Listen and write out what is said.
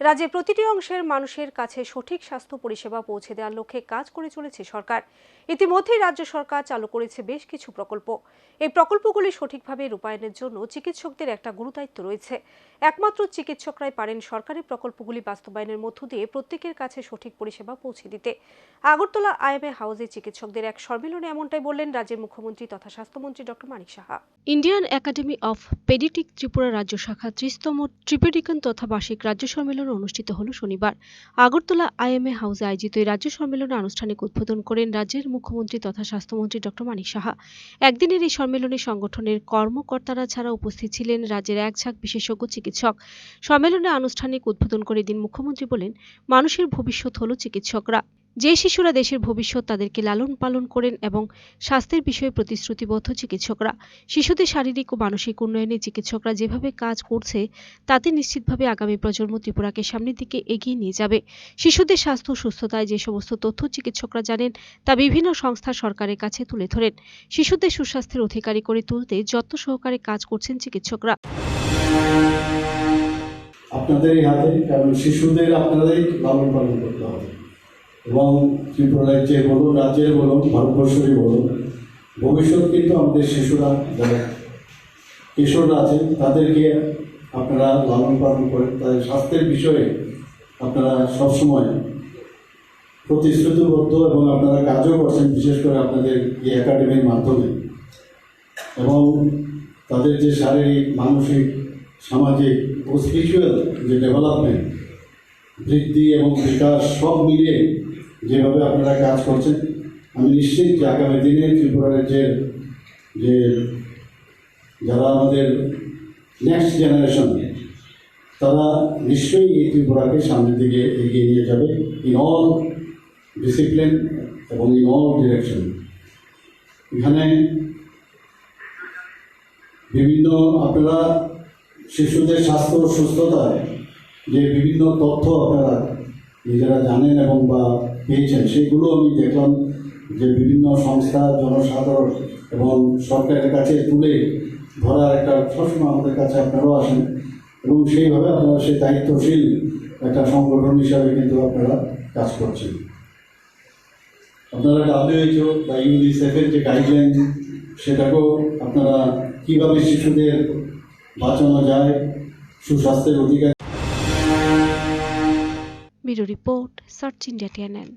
রাজ্যের প্রতিটি অংশের মানুষের কাছে সঠিক স্বাস্থ্য পরিষেবা পৌঁছে দেওয়ার লক্ষ্যে কাজ করে চলেছে সরকার। ইতিমধ্যেই রাজ্য সরকার চালু করেছে বেশ কিছু প্রকল্প। এই প্রকল্পগুলি সঠিকভাবে রূপায়ণের জন্য চিকিৎসকদের একটা গুরুদায়িত্ব রয়েছে। একমাত্র চিকিৎসকরাই পারেন সরকারি প্রকল্পগুলি বাস্তবায়নের মধ্য দিয়ে প্রত্যেকের কাছে সঠিক পরিষেবা পৌঁছে দিতে। আগরতলা আইএমএ হাউসে চিকিৎসকদের এক সম্মেলনে এমনটাই বললেন রাজ্যের মুখ্যমন্ত্রী তথা স্বাস্থ্যমন্ত্রী doctor Manik Saha. Indian academy of pediatric Tripura রাজ্য শাখা ত্রিশতম ট্রিপেডিকন তথা বার্ষিক রাজ্য সম্মেলন অনুষ্ঠিত হল শনিবার। আগরতলা আইএমএ হাউসে আয়োজিত এই রাজ্য সম্মেলনে আনুষ্ঠানিক উদ্বোধন করেন রাজ্যের মুখ্যমন্ত্রী তথা স্বাস্থ্যমন্ত্রী ডক্টর মানিক সাহা। একদিনের এই সম্মেলনে সংগঠনের কর্মকর্তারা ছাড়া উপস্থিত ছিলেন রাজ্যের এক ঝাঁক বিশেষজ্ঞ চিকিৎসক। সম্মেলনে আনুষ্ঠানিক উদ্বোধন করে দিন মুখ্যমন্ত্রী বলেন, মানুষের ভবিষ্যৎ হল চিকিৎসকরা। যে শিশুরা দেশের ভবিষ্যৎ তাদেরকে লালন পালন করেন এবং স্বাস্থ্যের বিষয়ে প্রতিশ্রুতিবদ্ধ চিকিৎসকরা, শিশুদের শারীরিক ও মানসিক উন্নয়নে চিকিৎসকরা যেভাবে কাজ করছে, তাতে নিশ্চিতভাবে আগামী প্রজন্ম ত্রিপুরাকে সামনের দিকে এগিয়ে নিয়ে যাবে। শিশুদের স্বাস্থ্য সুস্থতায় যে সমস্ত তথ্য চিকিৎসকরা জানেন, তা বিভিন্ন সংস্থা সরকারের কাছে তুলে ধরেন। শিশুদের সুস্বাস্থ্যের অধিকারী করে তুলতে যত্ন সহকারে কাজ করছেন চিকিৎসকরা। আপনাদেরই হাতে, কারণ শিশুদের আপনারাই লালন পালন করতে হবে। এবং ত্রিপুরা রাজ্যে বলুন, রাজ্যের বলুন, ভারতবর্ষেরই বলুন, ভবিষ্যৎ কিন্তু আমাদের শিশুরা, যারা কিশোররা আছেন তাদেরকে আপনারা লালন পালন করেন। তাদের স্বাস্থ্যের বিষয়ে আপনারা সবসময় প্রতিশ্রুতিবদ্ধ এবং আপনারা কাজও করছেন, বিশেষ করে আপনাদের এই একাডেমির মাধ্যমে। এবং তাদের যে শারীরিক, মানসিক, সামাজিক, ও স্পিরিচুয়াল যে ডেভেলপমেন্ট বৃদ্ধি এবং বিকাশ সব মিলিয়ে যেভাবে আপনারা কাজ করছেন, আমি নিশ্চিত যে আগামী দিনে ত্রিপুরা রাজ্যের যে যারা আমাদের নেক্সট জেনারেশন তারা নিশ্চয়ই এই ত্রিপুরাকে সামনের দিকে এগিয়ে নিয়ে যাবে ইন অল ডিসিপ্লিন এবং ইন অল ডিরেকশন এখানে বিভিন্ন আপনারা শিশুদের স্বাস্থ্য সুস্থতায় যে বিভিন্ন তথ্য আপনারা নিজেরা জানেন এবং বা পেয়েছেন, সেগুলো আমি দেখলাম যে বিভিন্ন সংস্থা, জনসাধারণ এবং সরকারের কাছে তুলে ধরার একটা সবসময় আমাদের কাছে আপনারাও আসেন। এবং সেইভাবে আপনারা সেই দায়িত্বশীল একটা সংগঠন হিসাবে কিন্তু আপনারা কাজ করছেন। আপনারা ডাব্লিউএইচও বা ইউনিসেফের যে গাইডলাইন সেটাকেও আপনারা কীভাবে শিশুদের বাঁচানো যায়, সুস্বাস্থ্যের অধিকার Video Report, Search India TNN.